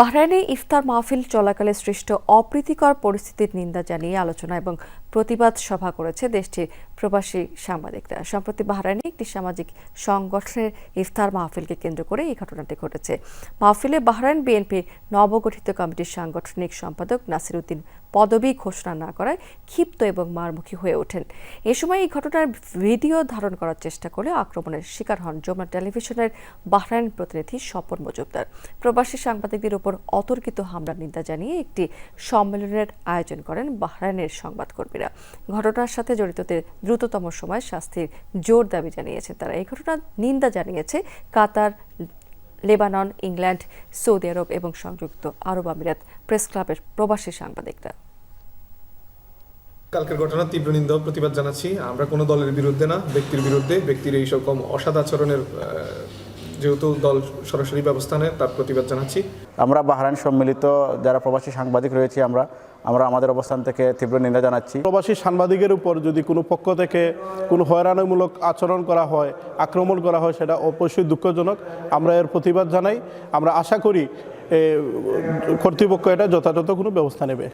বাহরাইনে ইফতার মাহফিল চলাকালে সৃষ্ট অপ্রীতিকর পরিস্থিতির নিন্দা জানিয়ে আলোচনা এবং প্রতিবাদ সভা করেছে দেশটির প্রবাসী সাংবাদিকরা। সম্প্রতি বাহরাইনে একটি সামাজিক সংগঠনের ইফতার মাহফিলকে কেন্দ্র করে এই ঘটনাটি ঘটেছে। মাহফিলে বাহরাইন বিএনপির নবগঠিত কমিটির সাংগঠনিক সম্পাদক নাসির উদ্দিন পদবি ঘোষণা না করায় ক্ষিপ্ত এবং মারমুখী হয়ে ওঠেন। এ সময় এই ঘটনার ভিডিও ধারণ করার চেষ্টা করে আক্রমণের শিকার হন যমুনা টেলিভিশনের বাহরাইন প্রতিনিধি স্বপন মজুমদার। প্রবাসী সাংবাদিকদের উপর অতর্কিত হামলার নিন্দা জানিয়ে একটি সম্মেলনের আয়োজন করেন বাহরাইনের সংবাদকর্মীরা। ঘটনার সাথে জড়িতদের দ্রুততম সময় শাস্তির জোর দাবি জানিয়েছেন তারা। এই ঘটনার নিন্দা জানিয়েছে কাতার, লেবানন, ইংল্যান্ড, সৌদি আরব এবং সংযুক্ত আরব আমিরাত প্রেস ক্লাবের প্রবাসী সাংবাদিকরা। কালকের ঘটনার তীব্র নিন্দা প্রতিবাদ জানাচ্ছি। আমরা কোনো দলের বিরুদ্ধে না, ব্যক্তির বিরুদ্ধে। ব্যক্তির এই সকম অসৎ আচরণের যেহেতু দল সরাসরি ব্যবস্থা নেয় তার প্রতিবাদ জানাচ্ছি। আমরা বাহরাইন সম্মিলিত যারা প্রবাসী সাংবাদিক রয়েছি আমরা আমরা আমাদের অবস্থান থেকে তীব্র নিন্দা জানাচ্ছি। প্রবাসী সাংবাদিকের উপর যদি কোনো পক্ষ থেকে কোনো হয়রানিমূলক আচরণ করা হয় আক্রমণ করা হয় সেটা অবশ্যই দুঃখজনক। আমরা এর প্রতিবাদ জানাই। আমরা আশা করি এ, কর্তৃপক্ষ এটা যথাযথ কোনো ব্যবস্থা নেবে।